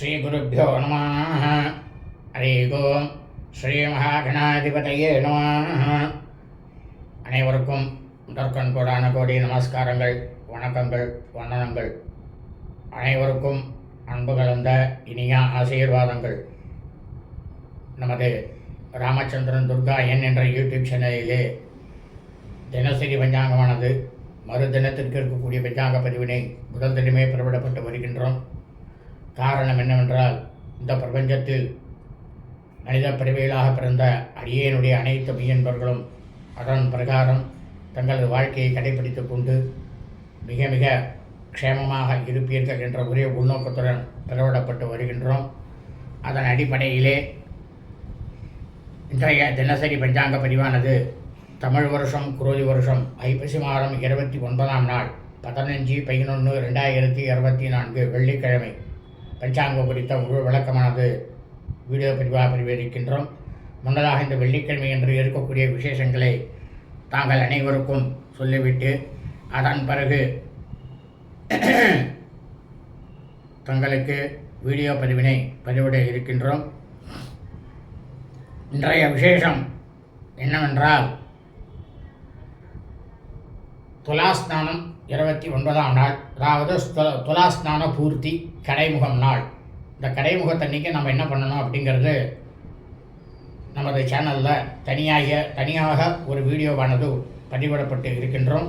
ஸ்ரீகுருப்போ நம ஹரி ஓம் ஸ்ரீ மகாகணாதிபதியே நம அனைவருக்கும் முதற்கண் கோடான கோடி நமஸ்காரங்கள் வணக்கங்கள் வண்ணனங்கள் அனைவருக்கும் அன்பு கலந்த இனிய ஆசீர்வாதங்கள். நமது ராமச்சந்திரன் துர்கா என் என்ற யூடியூப் சேனலிலே தினசரி பஞ்சாங்கமானது மறு தினத்திற்கு இருக்கக்கூடிய பஞ்சாங்க பதிவினை முதல் தினமே பிரபலப்பட்டு வருகின்றோம். காரணம் என்னவென்றால் இந்த பிரபஞ்சத்தில் மனித பிறவிகளாக பிறந்த அடியேனுடைய அனைத்து மெய்யன்பர்களும் அதன் பிரகாரம் தங்களது வாழ்க்கையை கடைபிடித்து கொண்டு மிக மிக க்ஷேமமாக இருப்பீர்கள் என்ற ஒரே உள்நோக்கத்துடன் பிறவிடப்பட்டு வருகின்றோம். அதன் அடிப்படையிலே இன்றைய தினசரி பஞ்சாங்க பதிவானது தமிழ் வருஷம் குரோதி வருஷம் ஐப்பசி மாதம் இருபத்தி ஒன்பதாம் நாள் பதினஞ்சு பதினொன்று ரெண்டாயிரத்தி இருபத்தி நான்கு வெள்ளிக்கிழமை. பஞ்சாங்கம் குறித்த முழு விளக்கமானது. வீடியோ பதிவாக பதிவிருக்கின்றோம் முன்னதாக இந்த வெள்ளிக்கிழமை என்று இருக்கக்கூடிய விசேஷங்களை தாங்கள் அனைவருக்கும் சொல்லிவிட்டு அதன் பிறகு தங்களுக்கு வீடியோ பதிவினை பதிவிட இருக்கின்றோம். இன்றைய விசேஷம் என்னவென்றால் துலாஸ்தானம் இருபத்தி ஒன்பதாம் நாள் அதாவது துலாஸ்நான பூர்த்தி கடைமுகம் நாள். இந்த கடைமுகத்தன்னைக்கு நம்ம என்ன பண்ணணும் அப்படிங்கிறது நமது சேனலில் தனியாக தனியாக ஒரு வீடியோவானது பதிவிடப்பட்டு இருக்கின்றோம்.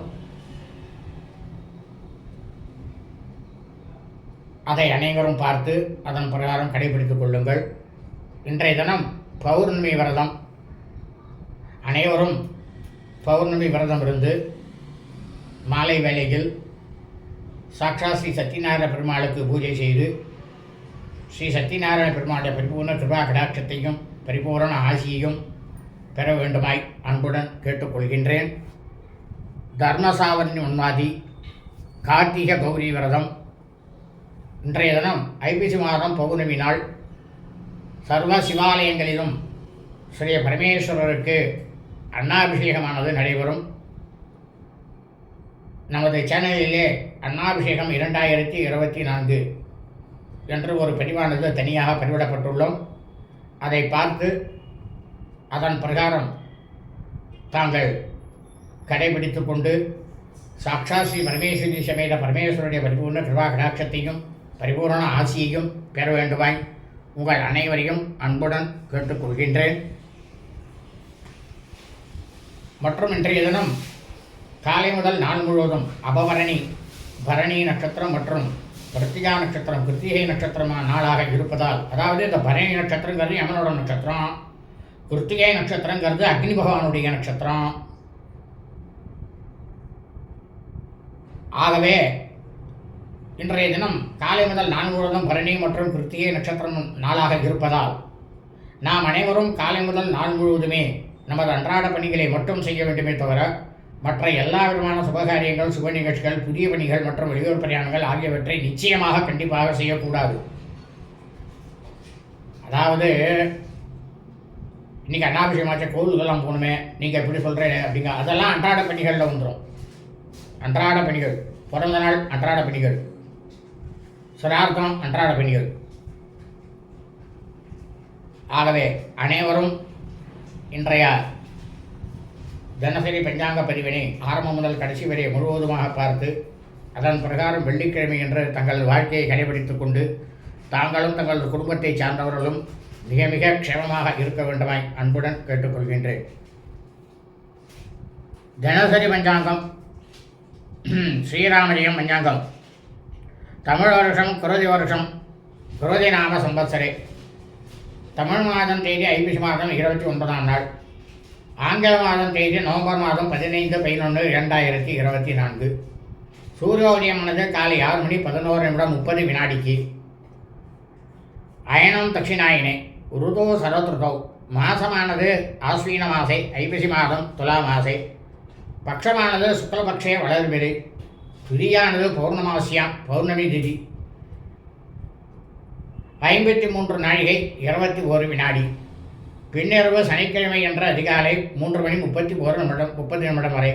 அதை அனைவரும் பார்த்து அதன் பிரகாரம் கடைபிடித்துக் கொள்ளுங்கள். இன்றைய தினம் பௌர்ணமி விரதம். அனைவரும் பௌர்ணமி விரதம் இருந்து மாலை வேளையில் சாக்ஷா ஸ்ரீ சத்யநாராயண பெருமாளுக்கு பூஜை செய்து ஸ்ரீ சத்யநாராயண பெருமாளுடைய பரிபூர்ண கிருபா கடாட்சத்தையும் பரிபூரண ஆசியையும் பெற வேண்டுமாய் அன்புடன் கேட்டுக்கொள்கின்றேன். தர்மசாவரணி உன்மாதி கார்த்திக கௌரி விரதம் இன்றைய தினம் ஐபிசி மாதம் பௌர்ணமி நாள் சர்வ சிவாலயங்களிலும் ஸ்ரீ பரமேஸ்வரருக்கு அன்னாபிஷேகமானது நடைபெறும். நமது சேனலிலே அன்னாபிஷேகம் இரண்டாயிரத்தி இருபத்தி நான்கு என்று ஒரு பதிவானது தனியாக பதிவிடப்பட்டுள்ளோம். அதை பார்த்து அதன் பிரகாரம் தாங்கள் கடைபிடித்து கொண்டு சாட்சா ஸ்ரீ பரமேஸ்வரி சமேத பரமேஸ்வருடைய பரிபூர்ண கிருபா கடாட்சத்தையும் பரிபூரண ஆசியையும் பெற வேண்டுமாய் உங்கள் அனைவரையும் அன்புடன் கேட்டுக்கொள்கின்றேன். மற்றும் இன்றைய தினம் காலை முதல் நாள் முழுவதும் அபவரணி பரணி நட்சத்திரம் மற்றும் கிருத்திகா நட்சத்திரம் கிருத்திகை நட்சத்திரமான நாளாக இருப்பதால் அதாவது இந்த பரணி நட்சத்திரங்கிறது யமனோட நட்சத்திரம் கிருத்திகை நட்சத்திரங்கிறது அக்னி பகவானுடைய நட்சத்திரம். ஆகவே இன்றைய தினம் காலை முதல் நான்கு முழுவதும் பரணி மற்றும் கிருத்திகை நட்சத்திரம் நாளாக இருப்பதால் நாம் அனைவரும் காலை முதல் நாள் முழுவதுமே நமது அன்றாட பணிகளை மட்டும் செய்ய வேண்டுமே தவிர மற்ற எல்லா விதமான சுபகாரியங்கள் சுப நிகழ்ச்சிகள் புதிய பணிகள் மற்றும் வெளியூர் பிரயாணங்கள் ஆகியவற்றை நிச்சயமாக கண்டிப்பாக செய்யக்கூடாது. அதாவது இன்றைக்கி அண்ணாபிஷேகமாச்ச கோவிலுக்கெல்லாம் போகணுமே நீங்கள் எப்படி சொல்கிறேன் அப்படிங்க அதெல்லாம் அன்றாட பணிகளில் வந்துடும் அன்றாட பணிகள் பிறந்த நாள் அன்றாட பணிகள். சிரார்த்தம் அன்றாட பணிகள். ஆகவே அனைவரும் இன்றைய தினசரி பஞ்சாங்க பதிவினை ஆரம்பம் முதல் கடைசி வரை முழுவதுமாக பார்த்து அதன் பிரகாரம் வெள்ளிக்கிழமை என்று தங்கள் வாழ்க்கையை கடைபிடித்துக் கொண்டு தாங்களும் தங்கள் குடும்பத்தை சார்ந்தவர்களும் மிக மிக க்ஷேமமாக இருக்க வேண்டுமாய் அன்புடன் கேட்டுக்கொள்கின்றேன். தினசரி பஞ்சாங்கம் ஸ்ரீராமஜயம் பஞ்சாங்கம் தமிழ் வருஷம் குருதி வருஷம் குரோதி நாம சம்பத்சரே தமிழ் மாதம் தேதி ஐப்பசி மாதம் இருபத்தி ஒன்பதாம் நாள். ஆங்கில மாதம் தேதி நவம்பர் மாதம் பதினைந்து பதினொன்று இரண்டாயிரத்தி இருபத்தி நான்கு. சூரியோதயமானது காலை ஆறு மணி பதினோரு நிமிடம் முப்பது வினாடிக்கு. அயனம் தட்சிணாயினே ருதோ சரத்ருதோ மாசமானது ஆஸ்வீன மாசை ஐப்பசி மாதம் துலா மாசை. பட்சமானது சுக்லபக்ஷே வளர்பிறை. திதியானது பௌர்ணமாசியாம் பௌர்ணமி திதி. ஐம்பத்தி மூன்று நாழிகை இருபத்தி ஒரு வினாடி. பின்னிரவு சனிக்கிழமை என்ற அதிகாலை மூன்று மணி முப்பத்தி ஒரு நிமிடம் முப்பது நிமிடம் வரை.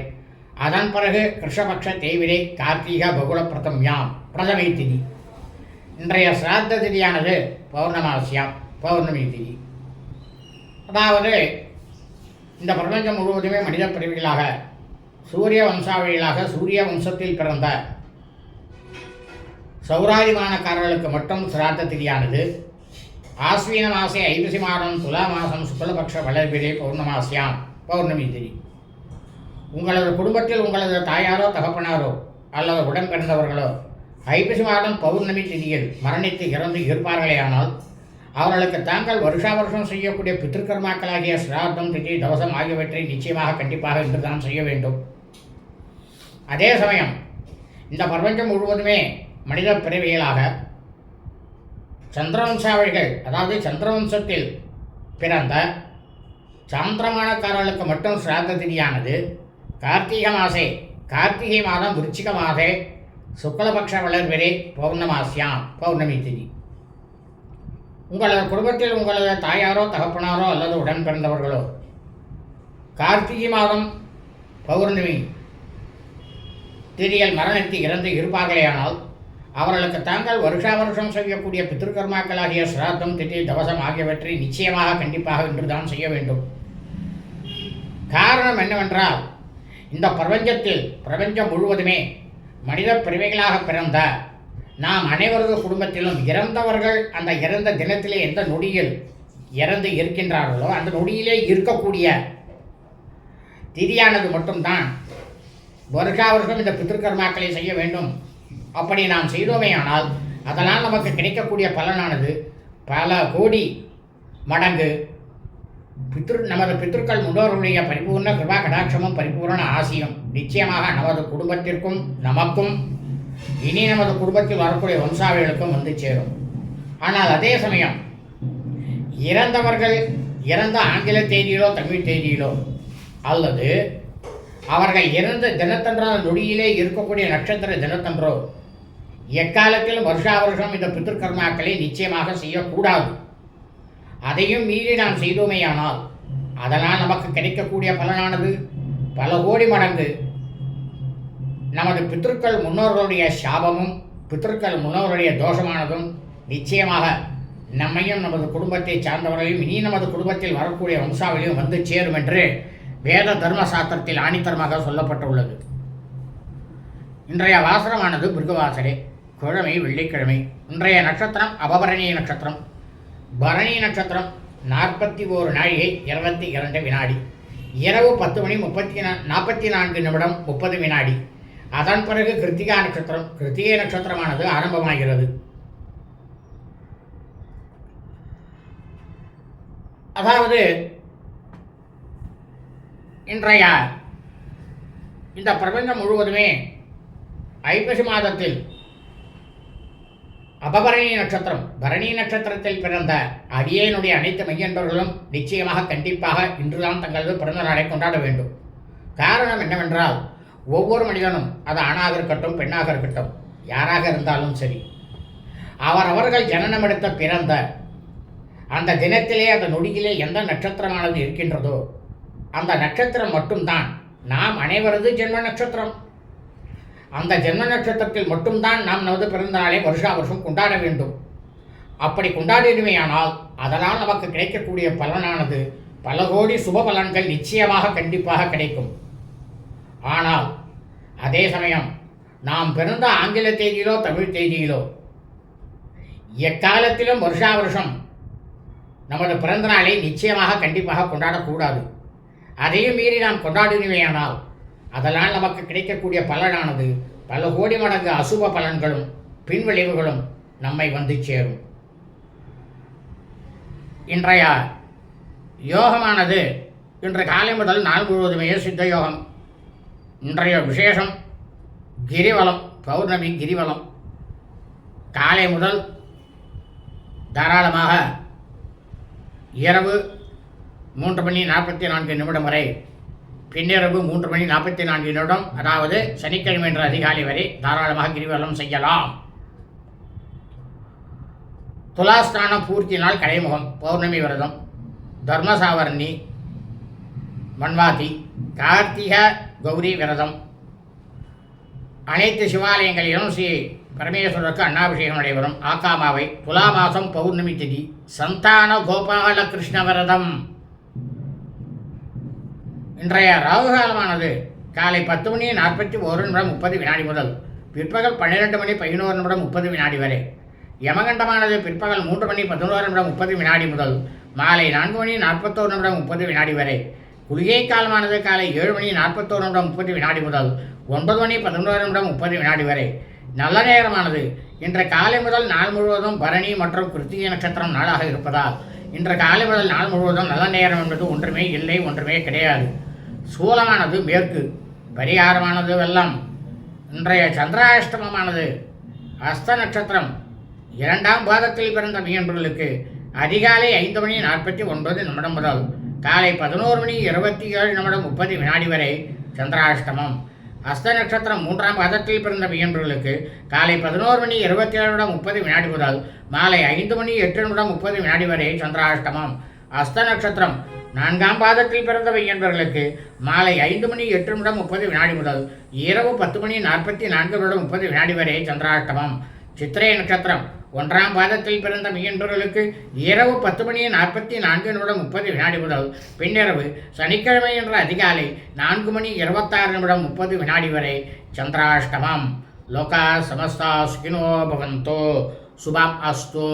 அதன் பிறகு கிருஷ்ணபக்ஷ தேவிரை கார்த்திகா பகுல பிரதம்யாம் பிரதமை திதி. இன்றைய சிராத்த திதியானது பௌர்ணமாசியாம் பௌர்ணமி திதி. அதாவது இந்த பிரபஞ்சம் முழுவதுமே மனித பிரிவுகளாக சூரிய வம்சாவளிகளாக சூரிய வம்சத்தில் பிறந்த சௌராதிமானக்காரர்களுக்கு மட்டும் சிராத்த திதியானது. ஆஸ்வின மாசே ஐப்பசி மாதம் துலா மாதம் சுக்லபக்ஷ வளர்பிலே பௌர்ணமாசியாம் பௌர்ணமி திதி. உங்களது குடும்பத்தில் உங்களது தாயாரோ தகப்பனாரோ அல்லது உடன் பிறந்தவர்களோ ஐப்பசி மாதம் பௌர்ணமி திதியில் மரணித்து இறந்து இருப்பார்களேயானால் அவர்களுக்கு தாங்கள் வருஷா வருஷம் செய்யக்கூடிய பித்திருக்கர்மாக்களாகிய சிராத்தம் திதி தவசம் ஆகியவற்றை நிச்சயமாக கண்டிப்பாக இன்றுதான் செய்ய வேண்டும். அதே சமயம் இந்த பிரபஞ்சம் முழுவதுமே மனித பிறவிகளாக சந்திரவம்சாவளிகள் அதாவது சந்திரவம்சத்தில் பிறந்த சாந்திரமானக்காரர்களுக்கு மட்டும் சிராத்த திதியானது. கார்த்திகை மாசே கார்த்திகை மாதம் விருச்சிக மாதே சுக்லபக்ஷ வளர்வரே பௌர்ணமாசியாம் பௌர்ணமி திதி. உங்களது குடும்பத்தில் உங்களது தாயாரோ தகப்பனாரோ அல்லது உடன் பிறந்தவர்களோ கார்த்திகை மாதம் பௌர்ணமி திதியில் மரணத்தை இறந்து இருப்பார்களேயானால் அவர்களுக்கு தாங்கள் வருஷா வருஷம் செய்யக்கூடிய பித்திருக்கர்மாக்களாகிய சிராத்தம் திதி தவசம் ஆகியவற்றை நிச்சயமாக கண்டிப்பாக இன்றுதான் செய்ய வேண்டும். காரணம் என்னவென்றால் இந்த பிரபஞ்சத்தில் பிரபஞ்சம் முழுவதுமே மனித பிரிவைகளாக பிறந்த நாம் அனைவரது குடும்பத்திலும் இறந்தவர்கள் அந்த இறந்த தினத்திலே எந்த நொடியில் இறந்து இருக்கின்றார்களோ அந்த நொடியிலே இருக்கக்கூடிய திதியானது மட்டும்தான். வருஷா வருஷம் இந்த பித்திருக்கர்மாக்களை செய்ய வேண்டும். அப்படி நாம் செய்தோமேயானால் அதனால் நமக்கு கிடைக்கக்கூடிய பலனானது பல கோடி மடங்கு பித்ரு நமது பித்ருக்கள் முன்னோர்களுடைய பரிபூர்ண கிருபா கடாட்சமும் பரிபூர்ண ஆசியும் நிச்சயமாக நமது குடும்பத்திற்கும் நமக்கும் இனி நமது குடும்பத்தில் வரக்கூடிய வம்சாவிகளுக்கும் வந்து சேரும். ஆனால் அதே சமயம் இறந்தவர்கள் இறந்த ஆங்கில தேதியிலோ தமிழ் தேதியிலோ அல்லது அவர்கள் இறந்த தினத்தன்றோ நொடியிலே இருக்கக்கூடிய நட்சத்திர தினத்தன்றோ எக்காலத்திலும் வருஷா வருஷம் இந்த பித்திருக்கர்மாக்களை நிச்சயமாக செய்யக்கூடாது. அதையும் மீறி நாம் செய்தோமேயானால் அதனால் நமக்கு கிடைக்கக்கூடிய பலனானது பல கோடி மடங்கு. நமது பித்திருக்கள் முன்னோர்களுடைய சாபமும் பித்திருக்கள் முன்னோர்களுடைய தோஷமானதும் நிச்சயமாக நம்மையும் நமது குடும்பத்தை சார்ந்தவர்களையும் இனி நமது குடும்பத்தில் வரக்கூடிய வம்சாவளியும் வந்து சேரும் என்று வேத தர்ம சாஸ்திரத்தில் ஆணித்தரமாக சொல்லப்பட்டுள்ளது. இன்றைய வாசனமானது பிருகவாசரே கிழமை வெள்ளிக்கிழமை. இன்றைய நட்சத்திரம் அபபரணி நட்சத்திரம். பரணி நட்சத்திரம் நாற்பத்தி ஓரு நாழிகை இருபத்தி இரண்டு வினாடி. இரவு பத்து மணி முப்பத்தி நா நாற்பத்தி நான்கு நிமிடம் முப்பது வினாடி. அதன் பிறகு கிருத்திகா நட்சத்திரம். கிருத்திகை நட்சத்திரமானது ஆரம்பமாகிறது. அதாவது இன்றைய இந்த பிரபஞ்சம் முழுவதுமே ஐப்பசி மாதத்தில் அபபரணி நட்சத்திரம். பரணி நட்சத்திரத்தில் பிறந்த அடியேனுடைய அனைத்து மையன்பர்களும் நிச்சயமாக கண்டிப்பாக இன்றுதான் தங்களது பிறந்த நாளை கொண்டாட வேண்டும். காரணம் என்னவென்றால் ஒவ்வொரு மனிதனும் அது ஆணாக இருக்கட்டும் பெண்ணாக இருக்கட்டும் யாராக இருந்தாலும் சரி அவர் அவர்கள் ஜனனம் எடுத்த பிறந்த அந்த தினத்திலே அந்த நொடியிலே எந்த நட்சத்திரமானது இருக்கின்றதோ அந்த நட்சத்திரம் மட்டும்தான். நாம் அனைவரது ஜென்ம நட்சத்திரம். அந்த ஜென்ம நட்சத்திரத்தில் மட்டும்தான் நாம் நமது பிறந்த நாளை வருஷா வருஷம் கொண்டாட வேண்டும். அப்படி கொண்டாடிடுமையானால் அதனால் நமக்கு கிடைக்கக்கூடிய பலனானது பல கோடி சுப பலன்கள் நிச்சயமாக கண்டிப்பாக கிடைக்கும். ஆனால் அதே சமயம் நாம் பிறந்த ஆங்கில தேதியிலோ தமிழ் தேதியிலோ எக்காலத்திலும் வருஷா வருஷம் நமது பிறந்த நாளை நிச்சயமாக கண்டிப்பாக கொண்டாடக்கூடாது. அதையும் மீறி நாம் கொண்டாடினவையானால் அதனால் நமக்கு கிடைக்கக்கூடிய பலனானது பல கோடி மடங்கு அசுப பலன்களும் பின்விளைவுகளும் நம்மை வந்து சேரும். இன்றைய யோகமானது இன்று காலை முதல் நாள் முழுவதுமே சித்த யோகம். இன்றைய விசேஷம் கிரிவலம் பௌர்ணமி கிரிவலம். காலை முதல் தாராளமாக இரவு மூன்று மணி நாற்பத்தி நான்கு நிமிடம் வரை பின்னிரவு மூன்று மணி நாற்பத்தி நான்கு நிமிடம் அதாவது சனிக்கிழமை என்ற அதிகாலை வரை தாராளமாக கிரிவலம் செய்யலாம். துலாஸ்தானம் பூர்த்தி நாள் கலைமுகம் பௌர்ணமி விரதம் தர்மசாவரணி மன்வாதி கார்த்திக கௌரி விரதம். அனைத்து சிவாலயங்களிலும் ஸ்ரீ பரமேஸ்வரருக்கு அன்னாபிஷேகம் நடைபெறும். ஆக்காமாவை துலா மாதம் பௌர்ணமி திதி சந்தான கோபால கிருஷ்ண விரதம். இன்றைய ராகுகாலமானது காலை பத்து மணி நாற்பத்தி ஒரு நிமிடம் முப்பது வினாடி முதல். பிற்பகல் பன்னிரெண்டு மணி பதினோரு நிமிடம் முப்பது வினாடி வரை. யமகண்டமானது பிற்பகல் மூன்று மணி பதினோரு நிமிடம் முப்பது வினாடி முதல். மாலை நான்கு மணி நாற்பத்தோரு நிமிடம் முப்பது வினாடி வரை. குளிகை காலமானது காலை ஏழு மணி நாற்பத்தோரு நிமிடம் முப்பது வினாடி முதல். ஒன்பது மணி பதினோரு நிமிடம் முப்பது வினாடி வரை. நல்ல நேரமானது. இன்று காலை முதல் நாள் முழுவதும் பரணி மற்றும் கிருத்திகை நட்சத்திரம் நாளாக இருப்பதால் இன்று காலை முதல் நாள் முழுவதும் நல்ல நேரம் என்பது ஒன்றுமே இல்லை ஒன்றுமே கிடையாது. சூலமானது மேற்கு பரிகாரமானது வெள்ளம் இன்றைய சந்திராஷ்டமமானது அஸ்த நட்சத்திரம். இரண்டாம் பாதத்தில் பிறந்த மீன்பர்களுக்கு அதிகாலை ஐந்து மணி நாற்பத்தி ஒன்பது நிமிடம் முதல் காலை பதினோரு மணி இருபத்தி ஏழு நிமிடம் முப்பது வினாடி வரை சந்திராஷ்டமம். அஸ்த நட்சத்திரம் மூன்றாம் பாதத்தில் பிறந்த மீன்பர்களுக்கு காலை பதினோரு மணி இருபத்தி ஏழு நிமிடம் முப்பது வினாடி முதல் மாலை ஐந்து மணி எட்டு நிமிடம் முப்பது வினாடி வரை சந்திராஷ்டமம். அஸ்த நட்சத்திரம் நான்காம் பாதத்தில் பிறந்த என்பவர்களுக்கு மாலை ஐந்து மணி எட்டு நிமிடம் முப்பது வினாடி முதல் இரவு பத்து மணி நாற்பத்தி நான்கு நிமிடம் முப்பது வினாடி வரை சந்திராஷ்டமம். சித்திரை நட்சத்திரம். ஒன்றாம் பாதத்தில் பிறந்த மீன்பர்களுக்கு இரவு பத்து மணி நாற்பத்தி நான்கு நிமிடம் முப்பது வினாடி முதல் பின்னிரவு சனிக்கிழமை என்ற அதிகாலை நான்கு மணி இருபத்தாறு நிமிடம் முப்பது வினாடி வரை சந்திராஷ்டமம். லோகா சமஸ்தா சுகினோ பவந்தோ. சுபம் அஸ்தோ.